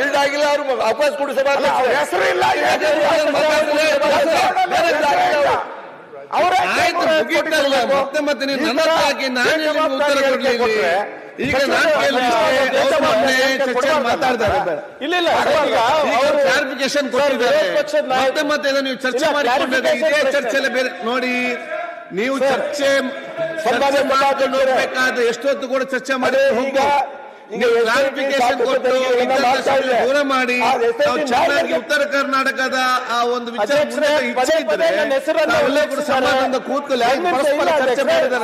Yield ಆಗಿಲ್ಲ ಅವ್ರು ಅವಕಾಶ ಕೊಡಿ ಸಭಾ ಹೆಸರು ಇಲ್ಲ ಅವರ. ಮತ್ತೆ ಮತ್ತೆ ನೀವು ನನ್ನ ಹಾಕಿ ನಾನು ನಿಮ್ಗೆ ಉತ್ತರ ಕೊಡ್ಲಿಲ್ಲ ಈಗ ಮಾತಾಡ್ತಾರೆ. ಇಲ್ಲ ಇಲ್ಲ ಕ್ಲಾರಿಫಿಕೇಶನ್ ಕೊಟ್ಟಿದ್ದಾರೆ. ಮತ್ತೆ ಮತ್ತೆ ನೀವು ಚರ್ಚೆ ಮಾಡಿಕೊಂಡ್ರೆ ಇದೇ ಚರ್ಚೆಲ್ಲ ಬೇರೆ ನೋಡಿ ನೀವು ಚರ್ಚೆ ಹೋಗ್ಬೇಕಾದ್ರೆ ಎಷ್ಟೊತ್ತು ಕೂಡ ಚರ್ಚೆ ಮಾಡಿ ಹೋಗ್ಬೋದು. ದೂರ ಮಾಡಿ ಚೆನ್ನಾಗಿ ಉತ್ತರ ಕರ್ನಾಟಕದ ಆ ಒಂದು ವಿಚಾರ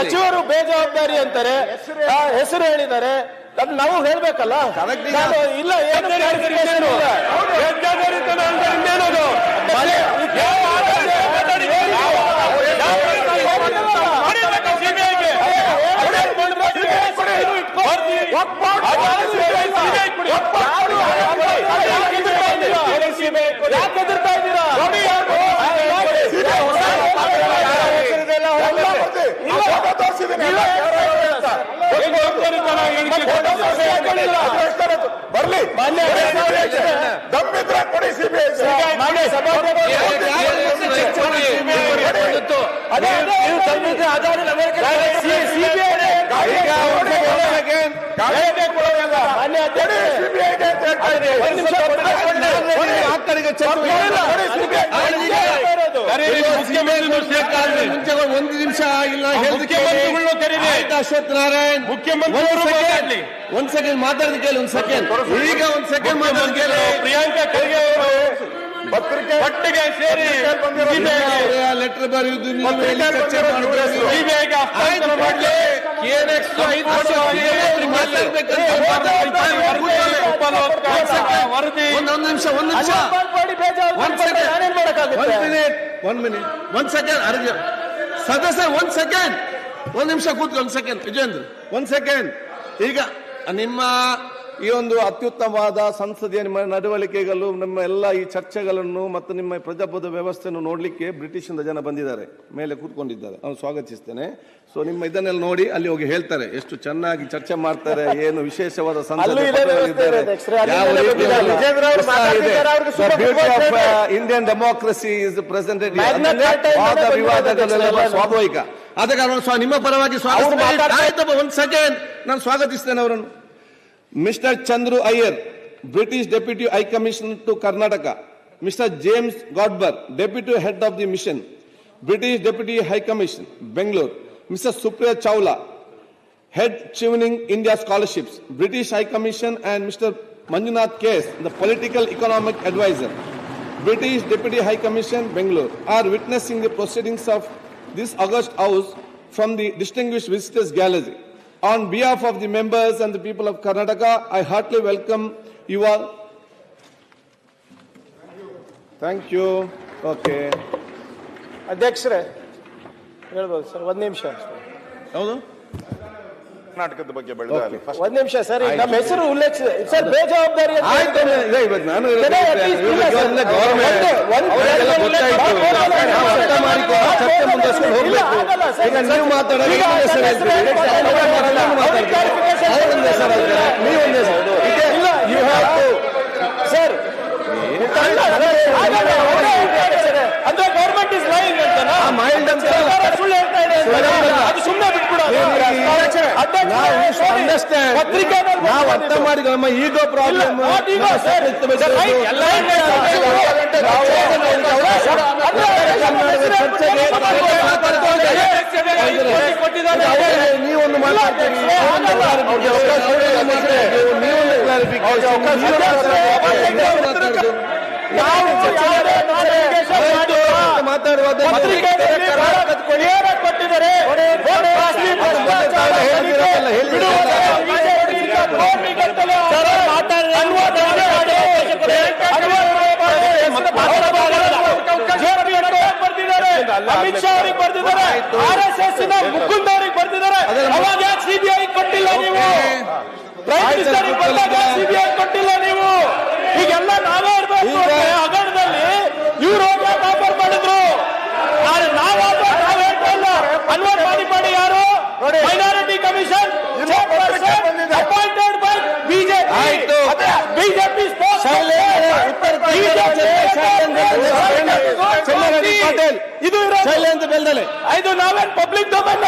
ಸಚಿವರು ಬೇಜವಾಬ್ದಾರಿ ಅಂತಾರೆ. ಹೆಸರು ಹೇಳಿದ್ದಾರೆ. ಅದ್ ನಾವು ಹೇಳ್ಬೇಕಲ್ಲ? ಇಲ್ಲ ಏನು clarification ಇಲ್ಲ. ಬೇಜವಾಬ್ದಾರಿತನ ಅಂದ್ರೆ ಇನ್ನೇನದು? ಮನೆ- ಯಾವ ಆಧಾರ- ಯಾವ ಯಾಕೆ ಹೆದರ್ತಾ ಇದ್ದೀರಾ? ಬರ್ಲಿ ಮಾನ್ಯ ದಮ್ಮಿದ್ರೆ ಕೊಡಿ ಸಿಬಿಐ ಸಭಾಧ್ಯಕ್ಷ ಅದೇ ನೀವು ತಂದಿದ್ರೆ ಆಧಾರ ಮಾನ್ಯ ಮುಂಚೆ ಒಂದು ನಿಮಿಷ ಇಲ್ಲ ಅಶ್ವಥ್ ನಾರಾಯಣ್ ಮುಖ್ಯಮಂತ್ರಿ. ಒಂದ್ ಸೆಕೆಂಡ್ ಮಾತಾಡಿದ ಕೇಳಿ ಒಂದ್ ಸೆಕೆಂಡ್ ಈಗ ಒಂದ್ ಸೆಕೆಂಡ್ ಮಾತಾಡಿದ ಕೇಳಿ. ಪ್ರಿಯಾಂಕಾ ಖರ್ಗೆ ಅವರು ಪತ್ರಿಕೆ ಒಟ್ಟಿಗೆ ಸೇರಿ ಲೆಟರ್ ಬರೆಯುವುದು ವರದಿ. ಒಂದೊಂದು ನಿಮಿಷ ಒಂದು ನಿಮಿಷ. ಒಂದ್ ಸೆಕೆಂಡ್ ನಾನೇನ್ ಮಾಡಕ್ಕಾಗುತ್ತೆ? ಒಂದ್ ಮಿನಿಟ್ ಒಂದ್ ಮಿನಿಟ್ ಒಂದ್ ಸೆಕೆಂಡ್ ಅರ್ಜ. ಸದಸ್ಯ ಒಂದ್ ಸೆಕೆಂಡ್ ಒಂದ್ ನಿಮಿಷ ಕೂತ್ಕೊಂಡ್ ಸೆಕೆಂಡ್ ವಿಜೇಂದ್ರ ಒಂದ್ ಸೆಕೆಂಡ್ ಈಗ ನಿಮ್ಮ ಈ ಒಂದು ಅತ್ಯುತ್ತಮವಾದ ಸಂಸದೀಯ ನಿಮ್ಮ ನಡವಳಿಕೆಗಳು ನಮ್ಮ ಎಲ್ಲ ಈ ಚರ್ಚೆಗಳನ್ನು ಮತ್ತು ನಿಮ್ಮ ಪ್ರಜಾಪ್ರಭುತ್ವ ವ್ಯವಸ್ಥೆಯನ್ನು ನೋಡ್ಲಿಕ್ಕೆ ಬ್ರಿಟಿಷಿಂದ ಜನ ಬಂದಿದ್ದಾರೆ ಮೇಲೆ ಕೂತ್ಕೊಂಡಿದ್ದಾರೆ. ನಾನು ಸ್ವಾಗತಿಸ್ತೇನೆ. ಸೊ ನಿಮ್ಮ ಇದನ್ನೆಲ್ಲ ನೋಡಿ ಅಲ್ಲಿ ಹೋಗಿ ಹೇಳ್ತಾರೆ ಎಷ್ಟು ಚೆನ್ನಾಗಿ ಚರ್ಚೆ ಮಾಡ್ತಾರೆ ಏನು ವಿಶೇಷವಾದ ಇಂಡಿಯನ್ ಡೆಮೋಕ್ರಸಿ ಇಸ್ ಬಂದಿರೋದು ವಿವಾದಗಳೆಲ್ಲ ಸ್ವಾಭಾವಿಕ. ಆದ ಕಾರಣ ನಿಮ್ಮ ಪರವಾಗಿ ಸ್ವಾಗತ ಒಂದ್ ಸೆಕೆಂಡ್ ನಾನು ಸ್ವಾಗತಿಸ್ತೇನೆ ಅವರನ್ನು. Mr. Chandru Ayer, British Deputy High Commissioner to Karnataka. Mr. James Godber, Deputy Head of the Mission, British Deputy High Commission, Bangalore. Mr. Supriya Chawla, Head Chevening India Scholarships, British High Commission and Mr. Manjunath Case, the Political Economic Advisor, British Deputy High Commission, Bangalore, are witnessing the proceedings of this august house from the Distinguished Visitors Gallery. On behalf of the members and the people of Karnataka, I heartily welcome you all. Thank you. Okay. ಅಧ್ಯಕ್ಷರೇ ಹೇಳ್ಬೋದು sir ಒಂದ್ ನಿಮಿಷ ಹೌದು ಕರ್ನಾಟಕದ ಬಗ್ಗೆ ಬೆಳೆದ ಒಂದ್ ನಿಮಿಷ ಸರ್ ನಮ್ಮ ಹೆಸರು ಉಲ್ಲೇಖ ಸರ್ ಬೇಜವಾಬ್ದಾರಿ ಸರ್. ಅಂದ್ರೆ ಗೌರ್ಮೆಂಟ್ ಇಸ್ ಲೈಂಗ್ ಮೈಲ್ಡ್ ಅಂತ ಸರ್ಕಾರ ಸುಳ್ಳು ಹೇಳ್ತಾ ಇದೆ. ಅದು ಸುಮ್ಮನೆ ಬಿಟ್ಬಿಡ ನಾವು ಅರ್ಥ ಬಂದಿದ್ದು. ಮಾಡಿ ನಮ್ಮ ಈಗೋ ಪ್ರಾಬ್ಲಮ್ ನೀವೊಂದು ಮಾತಾಡ್ತೀರಿ ಅವ್ರಿಗೆ ಅವಕಾಶ ಕೊಡಿ, ಮಾತಾಡಿ. ನೀವೊಂದು clarification. ನೀವು ಮಾತಾಡೋದು. ಮಾತಾಡುವಾಗ ಪತ್ರಿಕೆಯಲ್ಲಿ ಬಹಳ ಕ್ಲಿಯರ್ ಆಗಿ ಕೊಟ್ಟಿದ್ದಾರೆ ಕಾಶ್ಮೀರ ಭ್ರಷ್ಟಾಚಾರ ಹೇಳಿದಿರಲ್ಲ, ಹೇಳಿದಿರಲ್ಲ. ಅಮಿತ್ ಶಾ ಅವರಿಗೆ ಬರ್ತಿದ್ದಾರೆ ಆರ್ ಎಸ್ ಎಸ್ ಮುಕುಂದ್ ಅವರಿಗೆ ಬರ್ತಿದ್ದಾರೆ ಅವಾಗ ಯಾಕೆ ಸಿಬಿಐ ಕೊಟ್ಟಿಲ್ಲ ನೀವು? ಪ್ರೈಮ್ ಮಿನಿಸ್ಟರ್ ಬಂದಾಗ ಸಿಬಿಐ ಕೊಟ್ಟಿಲ್ಲ ನೀವು? ಈಗೆಲ್ಲ ನಾವೇ ಇರ್ಬೇಕು ಹಗರಣದಲ್ಲಿ. ಇವ್ರು ಹೋಗಿ ಆಫರ್ ಮಾಡಿದ್ರು ಆದ್ರೆ ನಾವು offer ನಾವು ಹೇಳ್ತಾ ಇಲ್ಲ ಅನ್ವರ್ ಮಾಡಿ ಮಾಡಿ ಯಾರು minority commission appointed by BJP ಆಯ್ತು. ಬಿಜೆಪಿ ಉತ್ತರ ಪಟೇಲ್ ಇದು. ಶೈಲೇಂದ್ರ ಬೆಲ್ದಲೆ ಇದು ನಾವೇನ್ ಪಬ್ಲಿಕ್ ಡೊಮೈನ್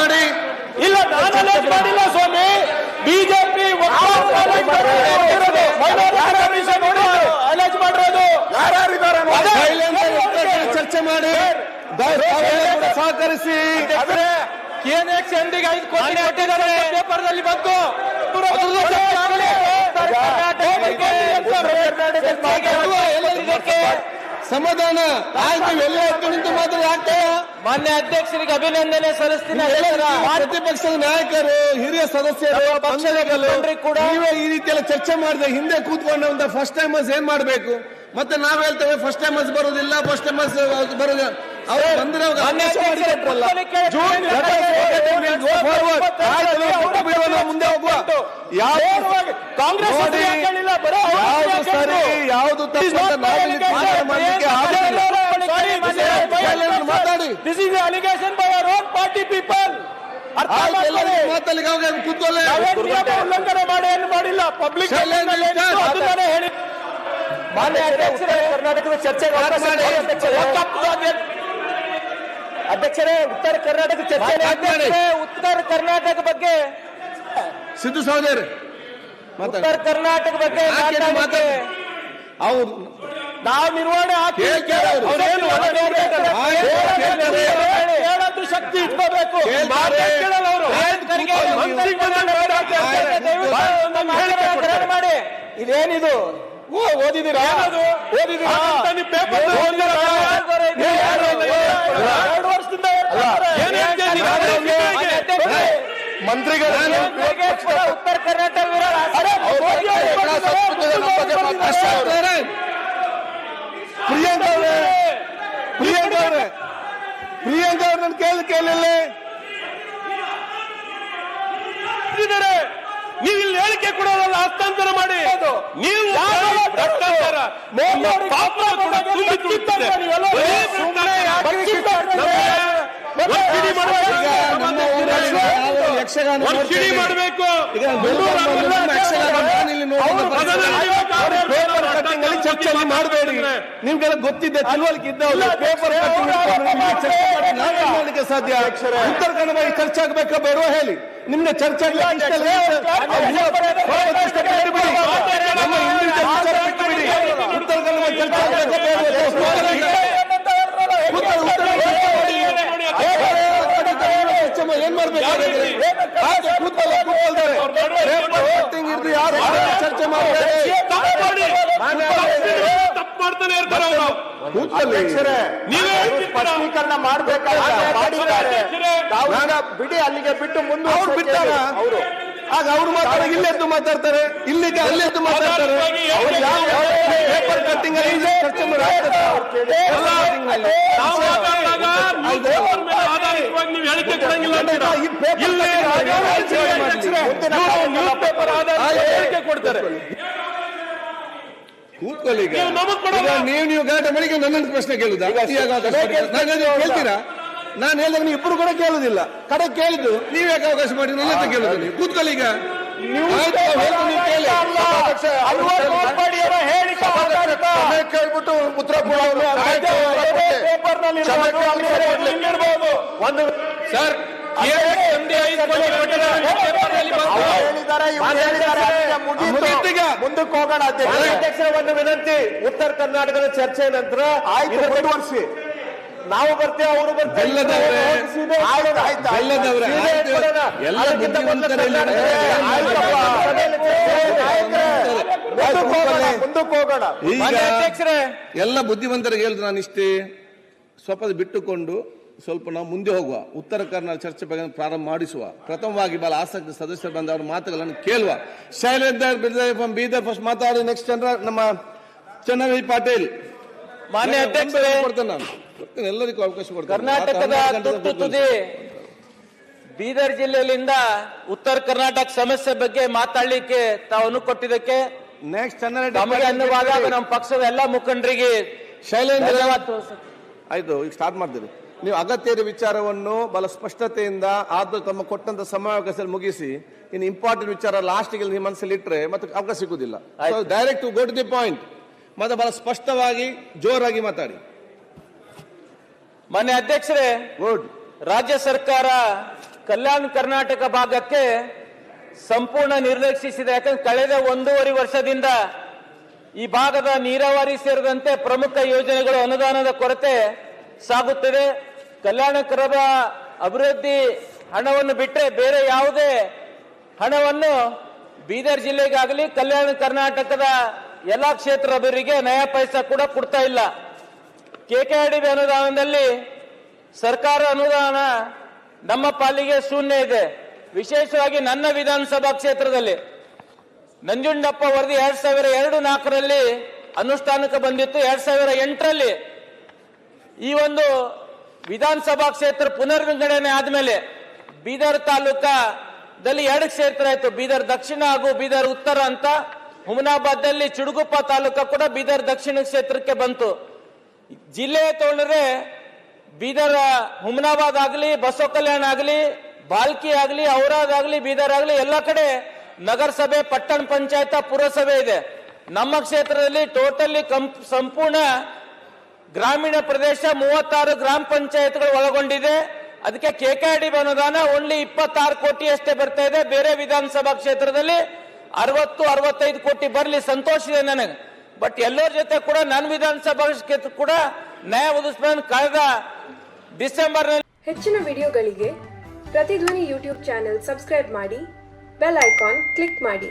ಮಾಡಿ. ಇಲ್ಲ ನಾನು ಮಾಡಿಲ್ಲ ಸ್ವಾಮಿ. ಬಿಜೆಪಿ ಮಾಡಿರೋದು. ಚರ್ಚೆ ಮಾಡಿ. ಸಹಕರಿಸಿ. ಕೆಎನ್ಎಕ್ಸ್ ಎಂದಿಗೆ ಐದು ಕೋಟಿ ಪೇಪರ್ ಅಲ್ಲಿ ಬಂತು ಸಮಾಧಾನ. ಆಯ್ತು ಮಾನ್ಯ ಅಧ್ಯಕ್ಷರಿಗೆ ಅಭಿನಂದನೆ ಸಲ್ಲಿಸ್ತೀನಿ ಪ್ರತಿಪಕ್ಷದ ನಾಯಕರು ಹಿರಿಯ ಸದಸ್ಯರು ಪಕ್ಷದ ಕೂಡ ನೀವೇ ಈ ರೀತಿಯೆಲ್ಲ ಚರ್ಚೆ ಮಾಡಿದೆ ಹಿಂದೆ ಕೂತ್ಕೊಂಡ ಫಸ್ಟ್ ಟೈಮರ್ಸ್ ಏನ್ ಮಾಡ್ಬೇಕು? ಮತ್ತೆ ನಾವ್ ಹೇಳ್ತೇವೆ ಫಸ್ಟ್ ಟೈಮರ್ಸ್ ಬರೋದಿಲ್ಲ ಫಸ್ಟ್ ಟೈಮರ್ಸ್ ಬರೋದಿಲ್ಲ. ಮುಂದೆ ಹೋಗುವ? ಕಾಂಗ್ರೆಸ್ ಯಾವ್ದು ಮಾತಾಡಿ this is allegation by our own party people ಉಲ್ಲಂಘನೆ ಮಾಡಿ ಏನು ಮಾಡಿಲ್ಲ? ಪಬ್ಲಿಕ್ ಮಾನ್ಯ ಅಧ್ಯಕ್ಷರೇ ಕರ್ನಾಟಕದ ಚರ್ಚೆಗೆ ಅಧ್ಯಕ್ಷರೇ. ಉತ್ತರ ಕರ್ನಾಟಕ ಚರ್ಚೆ. ಅಧ್ಯಕ್ಷರೇ, ಉತ್ತರ ಕರ್ನಾಟಕ ಬಗ್ಗೆ ಸಿದ್ದು ಸಹೋದರ ಉತ್ತರ ಕರ್ನಾಟಕ ಬಗ್ಗೆ? ಅವ್ರು ನಾವು ನಿರ್ವಹಣೆ ಹೇಳೋದು ಶಕ್ತಿ ಇಟ್ಕೋಬೇಕು. ದಯವಿಟ್ಟು ಮಾಡಿ. ಇದೇನಿದು? ಓದಿದಿರಾ ಓದಿದಿರಾ ಪೇಪರ್ ಎರಡು ವರ್ಷದಿಂದ ಮಂತ್ರಿಗಳು ಉತ್ತರ ಕರ್ನಾಟಕ. ಪ್ರಿಯಾಂಕ ಅವ್ರೆ ಪ್ರಿಯಾಂಕ ಅವ್ರೆ ಪ್ರಿಯಾಂಕ ಅವ್ರ ನನ್ ಕೇಳಿ ಕೇಳಿಲ್ಲ ಇದ್ದಾರೆ. ನೀವು ಇಲ್ಲಿ ಹೇಳಿಕೆ ಕೊಡೋದಲ್ಲ ಹಸ್ತಾಂತರ ಮಾಡಿ. ನೀವು ಭ್ರಷ್ಟಾಚಾರ ಮಾಡಬೇಕು. ಚರ್ಚೆಯಲ್ಲಿ ಮಾಡಬೇಡಿ. ನಿಮ್ಗೆಲ್ಲ ಗೊತ್ತಿದೆ ತಿಳುವಳಿಕೆ ಇದ್ದ ಪೇಪರ್ ಸಾಧ್ಯ? ಉತ್ತರ ಕನ್ನಡ ಚರ್ಚೆ ಆಗ್ಬೇಕಾ ಬೇಡ ಹೇಳಿ? ನಿಮ್ಗೆ ಚರ್ಚೆ. ಏನ್ ಮಾಡ್ಬೇಕಾದ್ರೆ ಚರ್ಚೆ ಮಾಡಿ. ಮಾಡ್ತಾನೆ ಇರ್ತಾರೆ ಅವರು. ಸ್ಪಷ್ಟೀಕರಣ ಮಾಡಬೇಕಾದ್ರೆ ಬಿಡಿ ಅಲ್ಲಿಗೆ ಬಿಟ್ಟು ಮುಂದೆ ಅವ್ರು ಬಿಟ್ಟಾರ ಅವರು. ಆಗ ಅವ್ರು ಮಾತಾಡ ಇಲ್ಲೆದ್ದು ಮಾತಾಡ್ತಾರೆ. ಇಲ್ಲಿಗೆ ಅಲ್ಲೆದ್ದು ಮಾತಾಡ್ತಾರೆ. ಪೇಪರ್ ಕಟ್ಟಿಂಗ್ ನಾವು ಹೇಳಿಕೆ ಕೊಡಂಗಿಲ್ಲ ಪೇಪರ್ ಇಲ್ಲಿ ನ್ಯೂಸ್ ಆಧಾರಿತ ಹೇಳಿಕೆ ಕೊಡ್ತಾರೆ. ಕೂತ್ಕೊಳ್ಳಿ ಈಗ. ನೀವು ನೀವು ಗಲಾಟೆ ಮಾಡಿ ನನ್ನನ್ನು ಪ್ರಶ್ನೆ ಕೇಳುದಾ? ಮಾಡಿ. ನಾನು ಹೇಳಿದಾಗ ನೀವು ಇಬ್ಬರು ಕೂಡ ಕೇಳುದಿಲ್ಲ. ಕಡೆ ಕೇಳಿದ್ದು. ನೀವು ಯಾಕೆ ಅವಕಾಶ ಮಾಡಿ ನನ್ನ ಹತ್ರ ಕೇಳುದು ನೀವು. ಕೂತ್ಕೊಳ್ಳಿ ಈಗ. ಕೇಳ್ಬಿಟ್ಟು ಉತ್ತರ ಒಂದು ಸರ್ ಮುಂದಕ್ಕೆ ಹೋಗೋಣ ಅಧ್ಯಕ್ಷ ಅಧ್ಯಕ್ಷರ ಒಂದು ವಿನಂತಿ ಉತ್ತರ ಕರ್ನಾಟಕದ ಚರ್ಚೆ ನಂತರ ಆಯ್ತು ಮುಂದುವರಿಸಿ ನಾವು ಬರ್ತೇವೆ ಅವರು. ಕೊಡೋಣ. ಎಲ್ಲ ಬುದ್ಧಿವಂತರಿಗೆ ಹೇಳಿದ್ರು ನಾನು ಇಷ್ಟೇ ಸ್ವಲ್ಪ ಬಿಟ್ಟುಕೊಂಡು ಸ್ವಲ್ಪ ನಾವು ಮುಂದೆ ಹೋಗುವ. ಉತ್ತರ ಕರ್ನಾಟಕ ಚರ್ಚೆ ಬಗ್ಗೆ ಪ್ರಾರಂಭ ಮಾಡಿಸುವ. ಪ್ರಥಮವಾಗಿ ಬಹಳ ಆಸಕ್ತಿ ಸದಸ್ಯರು ಬಂದ ಅವರ ಮಾತುಗಳನ್ನು ಕೇಳುವ. ಶೈಲೇಂದ್ರ ಬಿರ್ದಾಯ್ ಫ್ರಮ್ ಬೀದರ್ ಫಸ್ಟ್ ಮಾತಾಡಿ ನೆಕ್ಸ್ಟ್ ಚಂದ್ರ ನಮ್ಮ ಚನ್ನವಿ ಪಾಟೀಲ್. ಮಾನ್ಯ ಅಧ್ಯಕ್ಷರೇ ಕೊಡ್ತೇನೆ ನಾನು. ಎಲ್ಲರಿಗೂ ಅವಕಾಶ ಕೊಡ್ತೇನೆ. ಕರ್ನಾಟಕದ ಹನ್ನೆರಡು ತುರ್ತು ತುದಿ ಬೀದರ್ ಜಿಲ್ಲೆಯಿಂದ ಉತ್ತರ ಕರ್ನಾಟಕ ಸಮಸ್ಯೆ ಬಗ್ಗೆ ಮಾತಾಡ್ಲಿಕ್ಕೆ ತಾವನ್ನು ಕೊಟ್ಟಿದ್ದಕ್ಕೆ ನೆಕ್ಸ್ಟ್ ಅನ್ನುವಾಗ ನಮ್ಮ ಪಕ್ಷದ ಎಲ್ಲಾ ಮುಖಂಡರಿಗೆ ಶೈಲೇಂದ್ರ ಧನ್ಯವಾದ ಆಯ್ತು ಈಗ ಸ್ಟಾರ್ಟ್ ಮಾಡ್ತೀರಿ ನೀವು ಅಗತ್ಯದ ವಿಚಾರವನ್ನು ಬಹಳ ಸ್ಪಷ್ಟತೆಯಿಂದ ಆದರೂ ತಮ್ಮ ಕೊಟ್ಟಂತ ಸಮಾವೇಶದಲ್ಲಿ ಮುಗಿಸಿ. ಇನ್ನು ಇಂಪಾರ್ಟೆಂಟ್ ವಿಚಾರ ಲಾಸ್ಟ್ಗೆ ನಿಮ್ಮ ಮನಸ್ಸಲ್ಲಿ ಇಟ್ಟರೆ ಮತ್ತೆ ಅವಕಾಶ ಸಿಗುದಿಲ್ಲ. Direct go to the point ಮತ್ತೆ ಬಹಳ ಸ್ಪಷ್ಟವಾಗಿ ಜೋರಾಗಿ ಮಾತಾಡಿ. ಮಾನ್ಯ ಅಧ್ಯಕ್ಷರೇ ಗುಡ್ ರಾಜ್ಯ ಸರ್ಕಾರ ಕಲ್ಯಾಣ ಕರ್ನಾಟಕ ಭಾಗಕ್ಕೆ ಸಂಪೂರ್ಣ ನಿರ್ಲಕ್ಷಿಸಿದೆ. ಯಾಕಂದ್ರೆ ಕಳೆದ ಒಂದೂವರೆ ವರ್ಷದಿಂದ ಈ ಭಾಗದ ನೀರಾವರಿ ಸೇರಿದಂತೆ ಪ್ರಮುಖ ಯೋಜನೆಗಳು ಅನುದಾನದ ಕೊರತೆ ಸಾಗುತ್ತದೆ. ಕಲ್ಯಾಣಕರದ ಅಭಿವೃದ್ಧಿ ಹಣವನ್ನು ಬಿಟ್ಟರೆ ಬೇರೆ ಯಾವುದೇ ಹಣವನ್ನು ಬೀದರ್ ಜಿಲ್ಲೆಗಾಗಲಿ, ಕಲ್ಯಾಣ ಕರ್ನಾಟಕದ ಎಲ್ಲಾ ಕ್ಷೇತ್ರ ಅಭಿವೃದ್ಧಿಗೆ ನಯಾ ಪೈಸಾ ಕೂಡ ಕೊಡ್ತಾ ಇಲ್ಲ. ಕೆಕೆಆರ್ಡಿಬಿ ಅನುದಾನದಲ್ಲಿ ಸರ್ಕಾರ ಅನುದಾನ ನಮ್ಮ ಪಾಲಿಗೆ ಶೂನ್ಯ ಇದೆ. ವಿಶೇಷವಾಗಿ ನನ್ನ ವಿಧಾನಸಭಾ ಕ್ಷೇತ್ರದಲ್ಲಿ ನಂಜುಂಡಪ್ಪ ವರದಿ ಎರಡ್ ಸಾವಿರ ಎರಡು ನಾಲ್ಕರಲ್ಲಿ ಅನುಷ್ಠಾನಕ್ಕೆ ಬಂದಿತ್ತು. ಎರಡ್ ಸಾವಿರ ಎಂಟರಲ್ಲಿ ಈ ಒಂದು ವಿಧಾನಸಭಾ ಕ್ಷೇತ್ರ ಪುನರ್ವಿಂಗಡಣೆ ಆದ್ಮೇಲೆ ಬೀದರ್ ತಾಲೂಕಾದಲ್ಲಿ ಎರಡು ಕ್ಷೇತ್ರ ಆಯ್ತು. ಬೀದರ್ ದಕ್ಷಿಣ ಹಾಗೂ ಬೀದರ್ ಉತ್ತರ ಅಂತ. ಹುಮನಾಬಾದ್ದಲ್ಲಿ ಚುಡುಗುಪ್ಪ ತಾಲೂಕ ಕೂಡ ಬೀದರ್ ದಕ್ಷಿಣ ಕ್ಷೇತ್ರಕ್ಕೆ ಬಂತು. ಜಿಲ್ಲೆ ತಗೊಂಡ್ರೆ ಬೀದರ್ ಹುಮನಾಬಾದ್ ಆಗಲಿ, ಬಸವ ಕಲ್ಯಾಣ ಆಗಲಿ, ಬಾಲ್ಕಿ ಆಗಲಿ, ಔರಾದ್ ಆಗಲಿ, ಬೀದರ್ ಆಗಲಿ, ಎಲ್ಲ ಕಡೆ ನಗರಸಭೆ, ಪಟ್ಟಣ ಪಂಚಾಯತ, ಪುರಸಭೆ ಇದೆ. ನಮ್ಮ ಕ್ಷೇತ್ರದಲ್ಲಿ ಟೋಟಲಿ ಸಂಪೂರ್ಣ ಗ್ರಾಮೀಣ ಪ್ರದೇಶ ಮೂವತ್ತಾರು ಗ್ರಾಮ ಪಂಚಾಯತ್ಗಳು ಒಳಗೊಂಡಿದೆ. ಅದಕ್ಕೆ ಕೆಕೆಡಿ ಅನುದಾನ ಓನ್ಲಿ ಇಪ್ಪತ್ತಾರು ಕೋಟಿ ಅಷ್ಟೇ ಬರ್ತಾ ಇದೆ. ಬೇರೆ ವಿಧಾನಸಭಾ ಕ್ಷೇತ್ರದಲ್ಲಿ ಅರವತ್ತು, ಅರವತ್ತೈದು ಕೋಟಿ ಬರಲಿ ಸಂತೋಷ ಇದೆ ನನಗೆ. ಬಟ್ ಎಲ್ಲರ ಜೊತೆ ಕೂಡ ನನ್ನ ವಿಧಾನಸಭಾ ಕ್ಷೇತ್ರ ಕೂಡ ನ್ಯಾಯ ಒದಗಿಸ್ಬೇಕು ಕಳೆದ ಡಿಸೆಂಬರ್ ಹೆಚ್ಚಿನ ವಿಡಿಯೋಗಳಿಗೆ ಪ್ರತಿಧ್ವನಿ ಯೂಟ್ಯೂಬ್ ಚಾನೆಲ್ ಸಬ್ಸ್ಕ್ರೈಬ್ ಮಾಡಿ, ಬೆಲ್ ಐಕಾನ್ ಕ್ಲಿಕ್ ಮಾಡಿ.